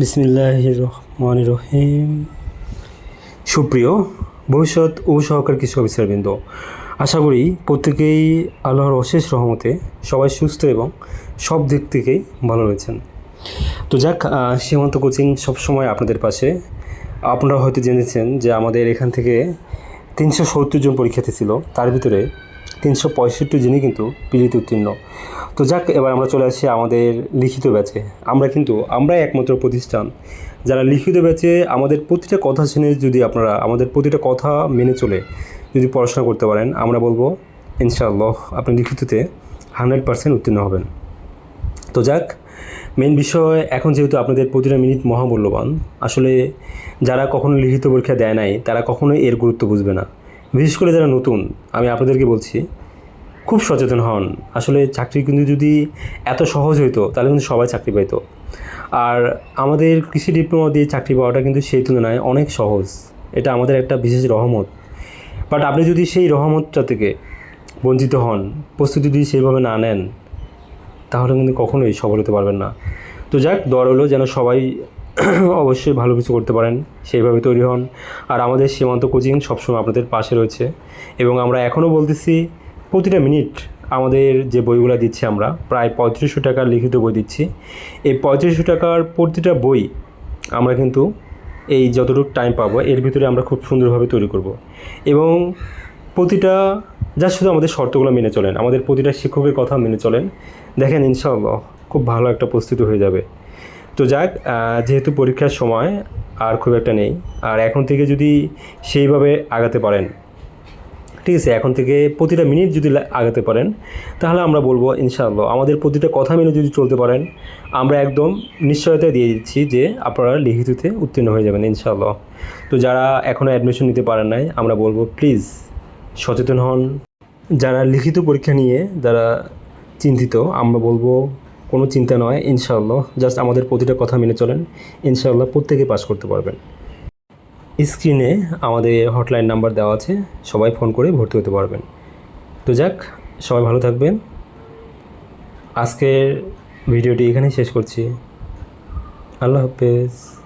বিসমিল্লাহ রহমান রহিম সুপ্রিয়, ভবিষ্যৎ ও সহকার কৃষক অফিসারবৃন্দ, আশা করি প্রত্যেকেই আল্লাহর অশেষ রহমতে সবাই সুস্থ এবং সব দিক থেকেই ভালো রয়েছেন। তো যাক সীমান্ত কোচিং সবসময় আপনাদের পাশে। আপনারা হয়তো জেনেছেন যে আমাদের এখান থেকে তিনশো সত্তর জন পরীক্ষার্থী ছিল, তার ভিতরে তিনশো পঁয়ষট্টি জনই কিন্তু পিলিতে উত্তীর্ণ। তো যাক, এবার আমরা চলে আসি আমাদের লিখিত ব্যাচে। আমরা কিন্তু, আমরাই একমাত্র প্রতিষ্ঠান। যারা লিখিত ব্যাচে আমাদের প্রতিটা কথা শুনে যদি আপনারা, আমাদের প্রতিটা কথা মেনে চলে যদি পড়াশোনা করতে পারেন, আমরা বলব, ইনশাআল্লাহ আপনি লিখিততে হান্ড্রেড পার্সেন্ট উত্তীর্ণ হবেন। তো যাক মেন বিষয়, এখন যেহেতু আপনাদের প্রতিটা মিনিট মহামূল্যবান, আসলে যারা কখনো লিখিত পরীক্ষা দেয় নাই, তারা কখনোই এর গুরুত্ব বুঝবে না। বিশেষ করে যারা নতুন, আমি আপনাদেরকে বলছি, খুব সচেতন হন। আসলে চাকরি কিন্তু যদি এত সহজ হইতো, তাহলে কিন্তু সবাই চাকরি পাইতো। আর আমাদের কৃষি ডিপ্লোমা দিয়ে চাকরি পাওয়াটা কিন্তু সেই তুলনায় অনেক সহজ। এটা আমাদের একটা বিশেষ রহমত। বাট আপনি যদি সেই রহমতটা থেকে বঞ্চিত হন, প্রস্তুতি যদি সেইভাবে না নেন তাহলে কিন্তু কখনোই সফল হতে পারবেন না। তো যাক দর হলো যেন সবাই অবশ্যই ভালো কিছু করতে পারেন, সেইভাবে তৈরি হন। আর আমাদের সীমান্ত কোচিং সবসময় আপনাদের পাশে রয়েছে এবং আমরা এখনও বলতেছি, প্রতিটা মিনিট আমাদের যে বইগুলো দিচ্ছি আমরা, প্রায় পঁয়ত্রিশশো টাকার লিখিত বই দিচ্ছি। এই পঁয়ত্রিশশো টাকার প্রতিটা বই আমরা কিন্তু এই যতটুকু টাইম পাবো, এর ভিতরে আমরা খুব সুন্দরভাবে তৈরি করব। এবং প্রতিটা, যা শুধু আমাদের শর্তগুলো মেনে চলেন, আমাদের প্রতিটা শিক্ষকের কথা মেনে চলেন, দেখেন ইনশাআল্লাহ খুব ভালো একটা প্রস্তুতি হয়ে যাবে। তো যাক যেহেতু পরীক্ষার সময় আর খুব একটা নেই, আর এখন থেকে যদি সেইভাবে আগাতে পারেন, ঠিক আছে, এখন থেকে প্রতিটা মিনিট যদি আগাতে পারেন, তাহলে আমরা বলব ইনশাআল্লাহ আমাদের প্রতিটা কথা মেনে যদি চলতে পারেন, আমরা একদম নিশ্চয়তা দিয়ে দিচ্ছি যে আপনারা লিখিততে উত্তীর্ণ হয়ে যাবেন ইনশাআল্লাহ। তো যারা এখনও অ্যাডমিশন নিতে পারেন নাই, আমরা বলব প্লিজ সচেতন হন। যারা লিখিত পরীক্ষা নিয়ে যারা চিন্তিত, আমরা বলব কোনো চিন্তা নয়, ইনশাআল্লাহ। জাস্ট আমাদের প্রতিটা কথা মেনে চলেন। ইনশাআল্লাহ প্রত্যেকে পাস করতে পারবেন। স্ক্রিনে আমাদের হটলাইন নাম্বার দেওয়া আছে। সবাই ফোন করে ভর্তি হতে পারবেন। তো যাক, সবাই ভালো থাকবেন। আজকের ভিডিওটি এখানেই শেষ করছি। আল্লাহ হাফেজ।